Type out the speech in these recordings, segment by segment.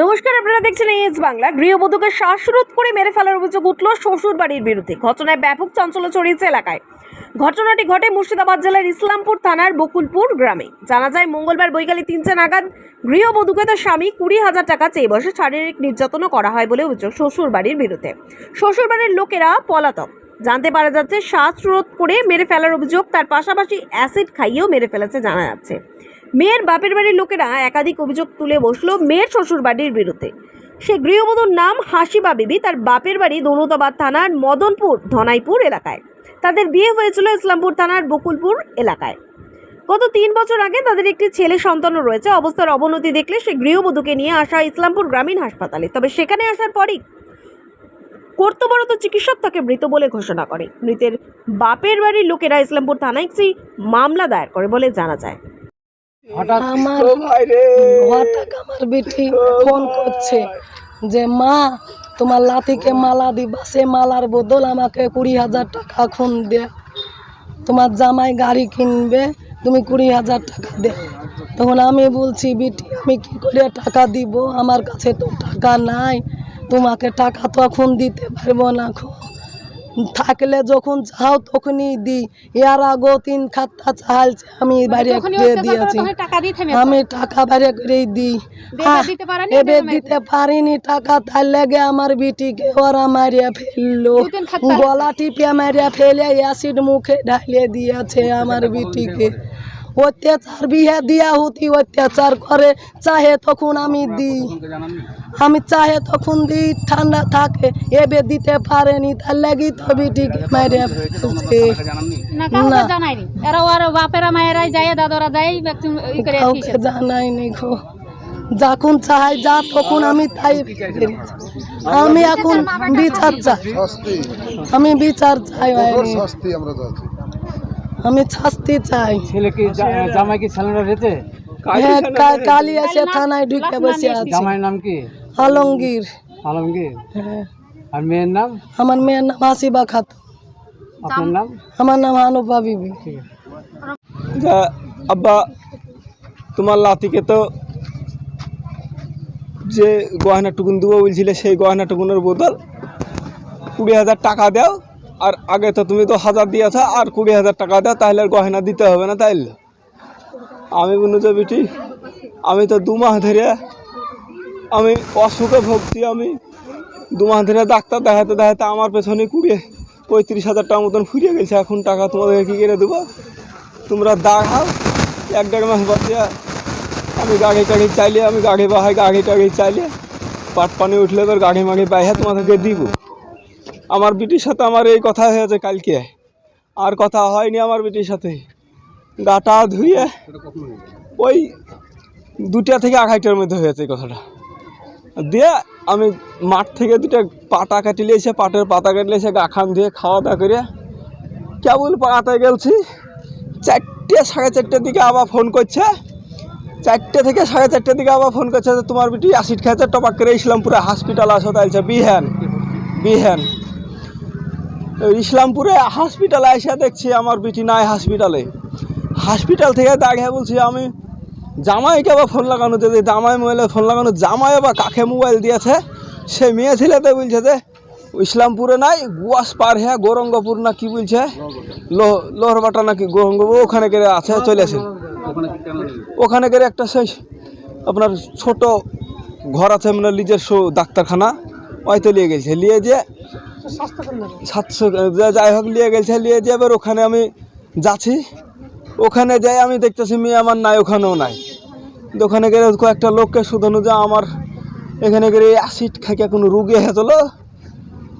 নমস্কার, আপনারা দেখছেন এস বাংলা। গৃহবধূকে শ্বাসরোধ করে মেরে ফেলার অভিযোগ উঠল শ্বশুর বাড়ির বিরুদ্ধে। ঘটনায় ব্যাপক চাঞ্চল্য ছড়িয়েছে এলাকায়। ঘটনাটি ঘটে মুর্শিদাবাদ জেলার ইসলামপুর থানার বকুলপুর গ্রামে। জানা যায়, মঙ্গলবার বৈকালে তিনটে নাগাদ গৃহবধূকে তার স্বামী কুড়ি হাজার টাকা চেয়ে বসে শারীরিক নির্যাতনও করা হয় বলে অভিযোগ শ্বশুর বাড়ির বিরুদ্ধে। শ্বশুর বাড়ির লোকেরা পলাতক। জানতে পারা যাচ্ছে, শ্বাসরোধ করে মেরে ফেলার অভিযোগ তার পাশাপাশি অ্যাসিড খাইয়েও মেরে ফেলেছে, জানা যাচ্ছে। মেয়ের বাপের বাড়ির লোকেরা একাধিক অভিযোগ তুলে বসল মেয়ের শ্বশুর বাড়ির বিরুদ্ধে। সে গৃহবধূর নাম হাসিবা বিবি, তার বাপের বাড়ি দৌলতাবাদ থানার মদনপুর, ধনাইপুর এলাকায়। তাদের বিয়ে হয়েছিল ইসলামপুর থানার বকুলপুর এলাকায়। গত তিন বছর আগে তাদের একটি ছেলে সন্তানও রয়েছে। অবস্থার অবনতি দেখলে সে গৃহবধূকে নিয়ে আসা ইসলামপুর গ্রামীণ হাসপাতালে। তবে সেখানে আসার পরই কর্তব্যরত চিকিৎসক তাকে মৃত বলে ঘোষণা করে। মৃতের বাপের বাড়ির লোকেরা ইসলামপুর থানায় একটি মামলা দায়ের করে বলে জানা যায়। হঠাৎ আমার হঠাৎ আমার বেটি ফোন করছে যে মা তোমার লাতিকে মালা দিবা সে মালার বদল আমাকে কুড়ি হাজার টাকা খুন দে। তোমার জামাই গাড়ি কিনবে তুমি কুড়ি হাজার টাকা দে। তখন আমি বলছি বিটি আমি কি করে টাকা দিব? আমার কাছে তো টাকা নাই। তোমাকে টাকা তো এখন দিতে পারব না খো থাকলে যখন চাও তখনই দি এর আগেও তিন খাতা চালছে আমি বাইরে দিয়ে দিয়েছি। আমি টাকা বাইরে করে দিই। এবে দিতে পারিনি টাকা তার লেগে আমার বিটিকে ওরা মারিয়া ফেলল। গলা টিপিয়া মারিয়া ফেলে অ্যাসিড মুখে ঢালিয়ে দিয়েছে আমার বিটিকে। অত্যাচার বিয়ে দিয়া হতি অত্যাচার করে চাহে তখন আমি দিই। আমি চাহে তখন দিই ঠান্ডা থাকে এবে দিতে পারেনি তার লাগি তো বিটিকে মারিয়া ফেলছে। কাউকে জানাইনি। বাপেরা মায়েরাই যায় দাদরা যায় একটু ই করে কাউকে জানাইনি গো। যখন চাই যা তখন আমি তাই আমি এখন বিচার চাই। আমি বিচার চাই ভাইরে। শাস্তি আমরা চাচ্ছি আমি শাস্তি চাই। ছেলে কি জামাই কি ছেলেরা রেতে হ্যাঁ কালি এসে থানায় ঢুকে বসে আছে। জামাইয়ের নাম কি? আলমগীর। আলমগীর? হ্যাঁ। আর মেয়ের নাম? আমার মেয়ের নাম হাসিবা খাতুন। আপনার নাম? আমার নাম হানুফা বিবি। যা আব্বা তোমার লাতিকে তো যে গয়না টুকুন দেবো বলছিলে সেই গয়না টুকুনের বদল কুড়ি হাজার টাকা দাও আর আগে তো তুমি তো হাজার দিয়েছ, আর কুড়ি হাজার টাকা দাও, তাহলে আর দিতে হবে না তাইলে। আমি বলুন যে বিটি, আমি তো দু মাস ধরে আমি অসুখে ভুগছি, আমি দু মাস ধরে ডাক্তার দেখাতে দেখাতে আমার পেছনে কুড়ি, পঁয়ত্রিশ হাজার টাকা মতন ফুরিয়ে গেছে। এখন টাকা তোমাদেরকে কী করে দেবো? তোমরা দাঁড়াও এক দেড় মাস বাদে আমি গাড়ি টাড়ি চাইলে আমি গাড়ি বাহাই, গাড়ি টাড়ি চাইলে পাট পানি উঠলে এবার গাড়ি মাড়ি বাইরে তোমাদেরকে দিব। আমার বিটির সাথে আমার এই কথা হয়েছে কালকে। আর কথা হয়নি আমার বিটির সাথে। গাটা ধুয়ে ওই দুটা থেকে আড়াইটার মধ্যে হয়েছে কথাটা। দিয়ে আমি মাঠ থেকে দুটা পাটা কাটিলে এসে, পাটের পাতা কাটলে এসে, গা খান দিয়ে খাওয়া দাওয়া করে কেবল পাড়াতে গেলছি। চারটে সাড়ে চারটের দিকে আবার ফোন করছে। চারটে থেকে সাড়ে চারটের দিকে আবার ফোন করছে যে, তোমার বিটি অ্যাসিড খেয়েছে টপাক করে ইসলামপুরে হসপিটাল আসো তাইছে বিহান বিহান ইসলামপুরে হসপিটালে এসে দেখছি আমার বিটি নাই হসপিটালে হসপিটাল থেকে দাঁড়িয়ে বলছি, আমি জামাইকে আবার ফোন লাগানো যদি জামাই মোবাইলে ফোন লাগানো, জামাই আবার কাকে মোবাইল দিয়েছে? সে মেয়ে ছেলেতে বলছে যে, ইসলামপুরে নাই, গুয়াস পার হ্যাঁ গৌরঙ্গপুর না কি বলছে? লোহ লোহরবাটা নাকি গৌরঙ্গপুর? ওখানে করে আছে চলেছে ওখানে করে একটা সেই আপনার ছোট ঘর আছে মানে নিজস্ব ডাক্তারখানা, ওই তো নিয়ে গেছে। নিয়ে যে সাতশো যাই হোক নিয়ে গেছে নিয়ে যে এবার ওখানে আমি যাচ্ছি। ওখানে যাই, আমি দেখতেছি মেয়ে আমার নাই, ওখানেও নাই। ওখানে গেলে কয়েকটা লোককে শুধানো যে আমার এখানে গেলে অ্যাসিড খাইকে কোনো রুগী হয়েছিল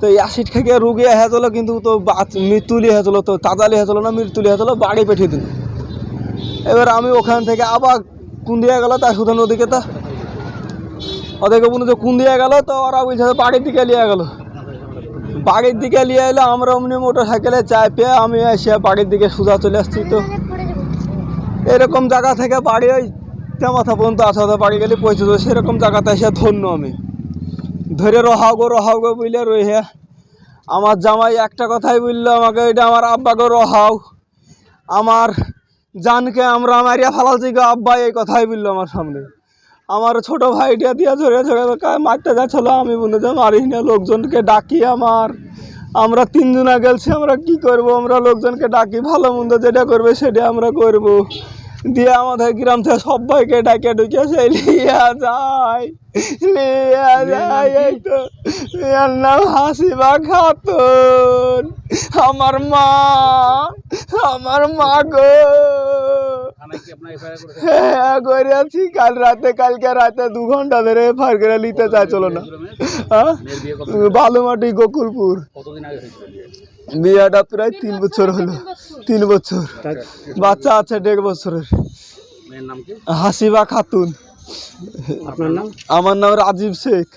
তো এই অ্যাসিড খাইকে রুগী হয়েছিল কিন্তু তো মৃত্যুলি হয়েছিল তো তাজালি হয়েছিল না মৃত্যুলি হয়েছিল বাড়ি পেঠিয়ে দিল। এবার আমি ওখান থেকে আবার কোন দিয়ে গেল, তার শুধানো ওদিকে তা। ওদেরকে বলুন যে কোন দিয়ে গেল, তো ওরা বলছে বাড়ির দিকে নিয়ে গেল। বাড়ির দিকে নিয়ে এলো আমরা অমনি মোটর সাইকেলে পেয়ে আমি এসে বাড়ির দিকে সোজা চলে আসছি তো। এরকম জায়গা থেকে বাড়ি ওই মাথা পর্যন্ত আসা হতে বাড়ি গেলে পৌঁছে যাবে। সেরকম জায়গাতে এসে ধন্য আমি। ধরে রহাও গো রহাও গো বুঝলে রয়ে আমার জামাই একটা কথাই বলল আমাকে, এটা আমার আব্বাকে রহাও। আমার জানকে আমরা মারিয়া ফালালছি গো আব্বা এই কথাই বলল আমার সামনে। আমার ছোট ভাইটা দিয়ে ধরে ধরে কা- মারতে যাচ্ছিল। আমি হয় মারিস না লোকজনকে ডাকি আমার। আমরা তিনজনা গেছি আমরা কি করব? আমরা লোকজনকে ডাকি ভালো মন্দ যেটা করবে সেটা আমরা করব। দিয়ে আমাদের গ্রাম থেকে সবাইকে ডাকে ঢুকে সে লিয়া যায় লিয়া যায় এই তো এর নাম হাসিবা খাতুন। আমার মা আমার মা গো। হ্যাঁ করে আছি। কাল রাতে কালকে রাতে দু ঘণ্টা ধরে ফার করে নিতে চাইছিল না। হ্যাঁ? বালুমাটি গোকুলপুর। বিয়েটা প্রায় তিন বছর হলো। তিন বছর। বাচ্চা আছে দেড় বছরের। হাসিবা খাতুন। আপনার নাম? আমার নাম রাজীব শেখ।